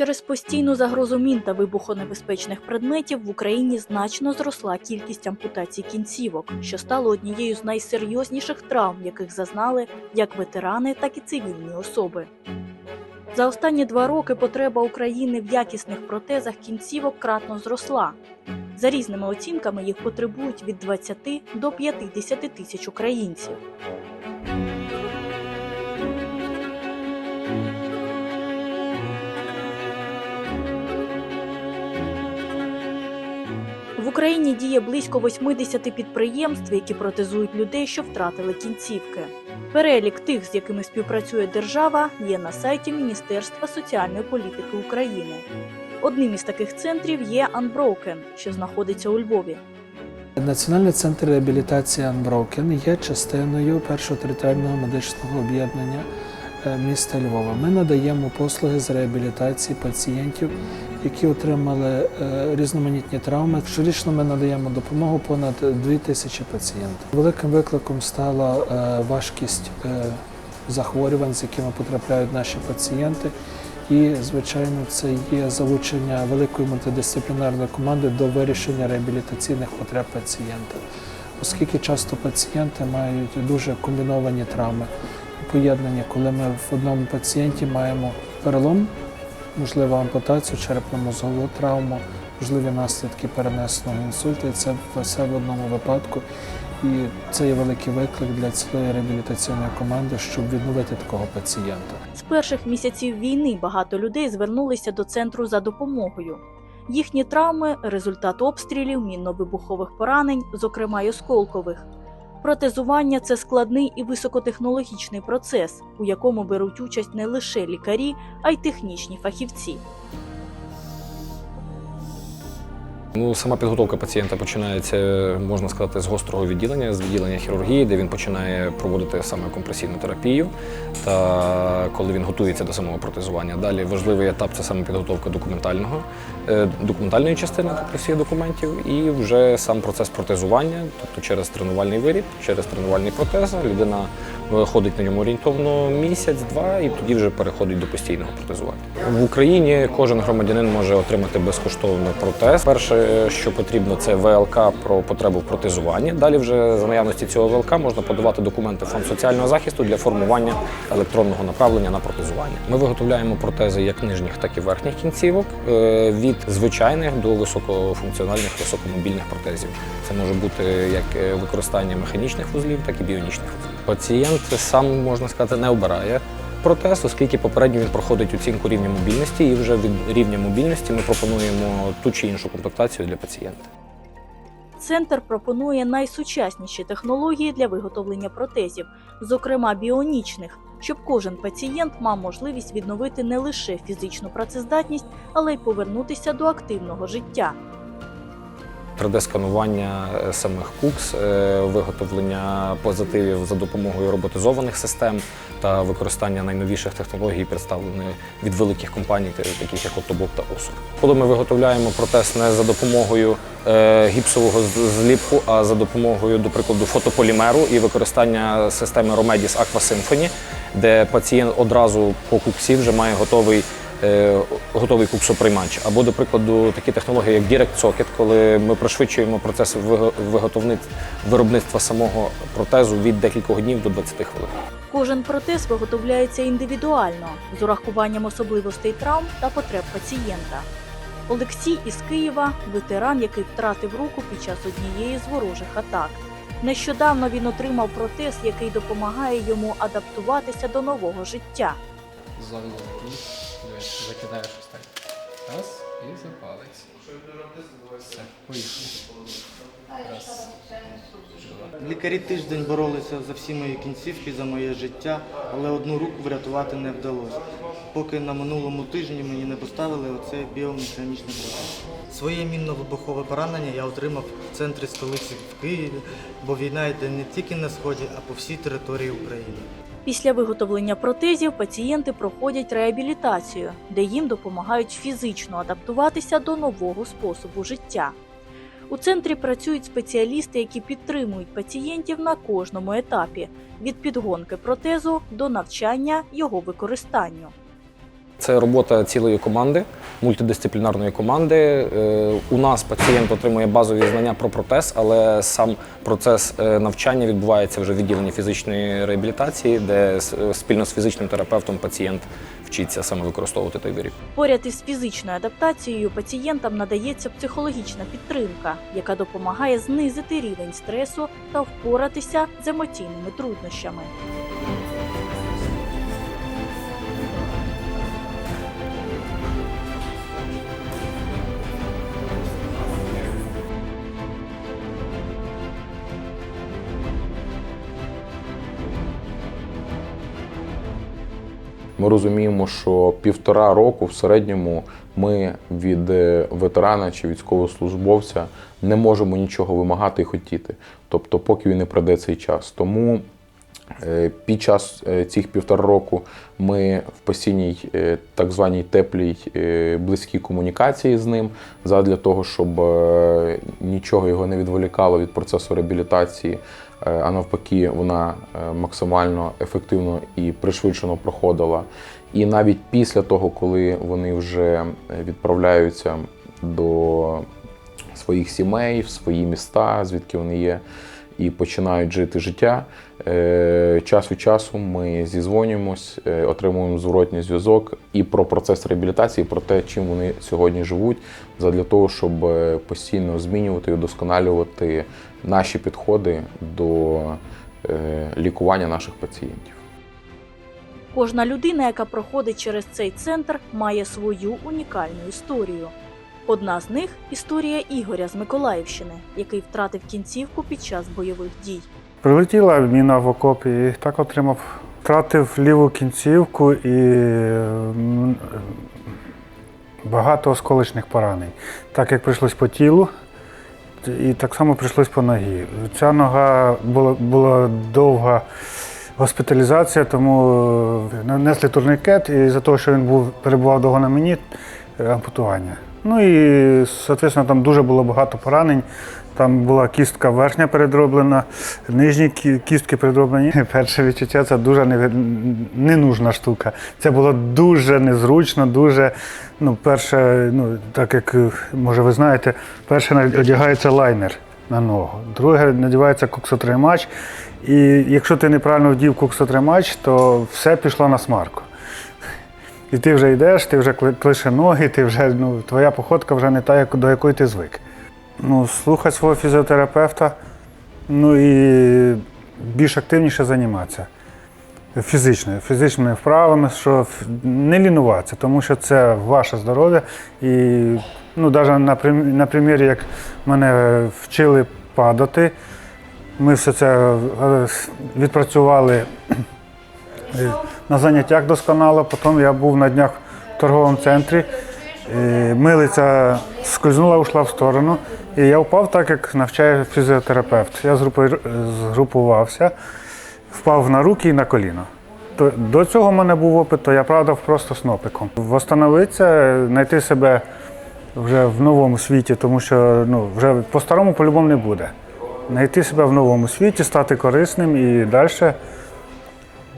Через постійну загрозу мін та вибухонебезпечних предметів в Україні значно зросла кількість ампутацій кінцівок, що стало однією з найсерйозніших травм, яких зазнали як ветерани, так і цивільні особи. За останні два роки потреба України в якісних протезах кінцівок кратно зросла. За різними оцінками їх потребують від 20 до 50 тисяч українців. Україні діє близько 80 підприємств, які протезують людей, що втратили кінцівки. Перелік тих, з якими співпрацює держава, є на сайті Міністерства соціальної політики України. Одним із таких центрів є Unbroken, що знаходиться у Львові. Національний центр реабілітації Unbroken є частиною першого територіального медичного об'єднання е, міста Львова. Ми надаємо послуги з реабілітації пацієнтів, які отримали е, різноманітні травми. Щорічно ми надаємо допомогу понад 2 тисячі пацієнтів. Великим викликом стала е, важкість е, захворювань, з якими потрапляють наші пацієнти. І, звичайно, це є залучення великої мультидисциплінарної команди до вирішення реабілітаційних потреб пацієнта, оскільки часто пацієнти мають дуже комбіновані травми, поєднання, коли ми в одному пацієнті маємо перелом, можливо, ампутацію, черепно-мозгову травму, можливі наслідки перенесеного інсульту, і це все в одному випадку. І це є великий виклик для цілої реабілітаційної команди, щоб відновити такого пацієнта. З перших місяців війни багато людей звернулися до центру за допомогою. Їхні травми результат обстрілів, мінно-вибухових поранень, зокрема й осколкових. Протезування це складний і високотехнологічний процес, у якому беруть участь не лише лікарі, а й технічні фахівці. Ну, сама підготовка пацієнта починається, можна сказати, з гострого відділення, з відділення хірургії, де він починає проводити саме компресійну терапію, та коли він готується до самого протезування. Далі важливий етап це саме підготовка документального, е, документальної частини тобто всіх документів, і вже сам процес протезування, тобто через тренувальний виріб, через тренувальний протез, людина ходить на ньому орієнтовно місяць-два, і тоді вже переходить до постійного протезування. В Україні кожен громадянин може отримати безкоштовно протез. Перше, що потрібно, це ВЛК про потребу в протезуванні. Далі вже за наявності цього ВЛК можна подавати документи фонд соціального захисту для формування електронного направлення на протезування. Ми виготовляємо протези як нижніх, так і верхніх кінцівок е, від звичайних до високофункціональних, високомобільних протезів. Це може бути як е, використання механічних вузлів, так і біонічних вузлів. Пацієнт сам можна сказати не обирає протез, оскільки попередньо він проходить оцінку рівня мобільності, і вже від рівня мобільності ми пропонуємо ту чи іншу комплектацію для пацієнта. Центр пропонує найсучасніші технології для виготовлення протезів, зокрема біонічних, щоб кожен пацієнт мав можливість відновити не лише фізичну працездатність, але й повернутися до активного життя. 3D-сканування е, самих кукс, е, виготовлення позитивів за допомогою роботизованих систем та використання найновіших технологій, представлених від великих компаній, таких як Отобок та Осур. Коли ми виготовляємо протез не за допомогою е, гіпсового зліпку, а за допомогою, до прикладу, фотополімеру і використання системи Romedis Aqua Symphony, де пацієнт одразу по куксі вже має готовий готовий куксоприймач. Або, до прикладу, такі технології, як Direct Socket, коли ми пришвидшуємо процес виробництва самого протезу від декількох днів до 20 хвилин. Кожен протез виготовляється індивідуально з урахуванням особливостей травм та потреб пацієнта. Олексій із Києва ветеран, який втратив руку під час однієї з ворожих атак. Нещодавно він отримав протез, який допомагає йому адаптуватися до нового життя. Закидаєш так. Раз і запалиться. Все, поїхали. Лікарі тиждень боролися за всі мої кінцівки, за моє життя, але одну руку врятувати не вдалося. Поки на минулому тижні мені не поставили оце біомеханічне протез. Своє мінно-вибухове поранення я отримав в центрі столиці в Києві, бо війна йде не тільки на сході, а по всій території України. Після виготовлення протезів пацієнти проходять реабілітацію, де їм допомагають фізично адаптуватися до нового способу життя. У центрі працюють спеціалісти, які підтримують пацієнтів на кожному етапі від підгонки протезу до навчання його використанню. Це робота цілої команди, мультидисциплінарної команди. Е, У нас пацієнт отримує базові знання про протез, але сам процес е, навчання відбувається вже в відділенні фізичної реабілітації, де е, спільно з фізичним терапевтом пацієнт вчиться саме використовувати той виріб. Поряд із фізичною адаптацією пацієнтам надається психологічна підтримка, яка допомагає знизити рівень стресу та впоратися з емоційними труднощами. Ми розуміємо, що півтора року в середньому ми від е, ветерана чи військовослужбовця не можемо нічого вимагати і хотіти. Тобто, поки він не пройде цей час. Тому е, під час е, цих півтора року ми в постійній так званій теплій близькій комунікації з ним, задля того, щоб нічого його не відволікало від процесу реабілітації, а навпаки, вона е, максимально ефективно і пришвидшено проходила. І навіть після того, коли вони вже е, відправляються до своїх сімей, в свої міста, звідки вони є, і починають жити життя. Е, Час від часу ми зізвонюємось, е, отримуємо зворотній зв'язок і про процес реабілітації, про те, чим вони сьогодні живуть, задля того, щоб е, постійно змінювати і удосконалювати наші підходи до лікування наших пацієнтів. Кожна людина, яка проходить через цей центр, має свою унікальну історію. Одна з них історія Ігоря з Миколаївщини, який втратив кінцівку під час бойових дій. Прилетіла міна в окопі і так отримав. Втратив ліву кінцівку і багато осколочних поранень. Так як прийшлось по тілу, і так само прийшлось по ногі. Ця нога була, була довга госпіталізація, тому нанесли турнікет, і за того, що він був, перебував довго на мені, е, ампутування. Ну і, соответственно, там дуже було багато поранень. Там була кістка верхня передроблена, нижні кістки передроблені. Перше відчуття це дуже не- ненужна штука. Це було дуже незручно, дуже. Ну, перше, ну, так як може ви знаєте, перше одягається лайнер на ногу, друге надівається коксотримач. І якщо ти неправильно вдів коксотримач, то все пішло на смарку. І ти вже йдеш, ти вже клише ноги, ти вже, ну, твоя походка вже не та, до якої ти звик. Ну, слухати свого фізіотерапевта, ну і більш активніше займатися фізичною, фізичними вправами, що не лінуватися, тому що це ваше здоров'я. І ну, навіть на, примірі, як мене вчили падати, ми все це е, відпрацювали на заняттях досконало. Потім я був на днях в торговому центрі. Милиця скользнула, ушла в сторону, і я впав так, як навчає фізіотерапевт. Я згрупувався, впав на руки і на коліно. До цього в мене був опит, то я правда просто снопиком. Восстановитися, знайти себе вже в новому світі, тому що ну, вже по-старому по-любому не буде. Знайти себе в новому світі, стати корисним і далі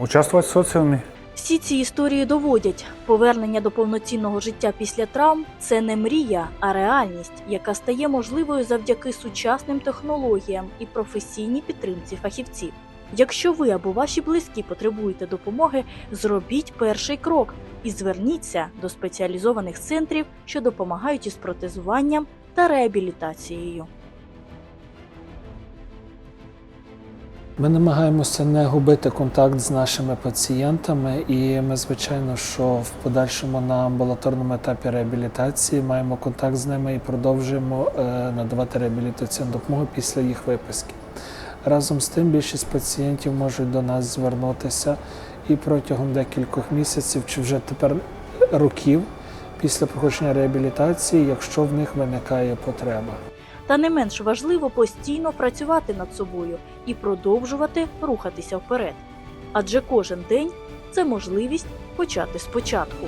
участвувати в соціумі. Всі ці історії доводять, повернення до повноцінного життя після травм це не мрія, а реальність, яка стає можливою завдяки сучасним технологіям і професійній підтримці фахівців. Якщо ви або ваші близькі потребуєте допомоги, зробіть перший крок і зверніться до спеціалізованих центрів, що допомагають із протезуванням та реабілітацією. Ми намагаємося не губити контакт з нашими пацієнтами, і ми, звичайно, що в подальшому на амбулаторному етапі реабілітації маємо контакт з ними і продовжуємо е, надавати реабілітаційну допомогу після їх виписки. Разом з тим, більшість пацієнтів можуть до нас звернутися і протягом декількох місяців чи вже тепер років після проходження реабілітації, якщо в них виникає потреба. Та не менш важливо постійно працювати над собою і продовжувати рухатися вперед. Адже кожен день це можливість почати спочатку.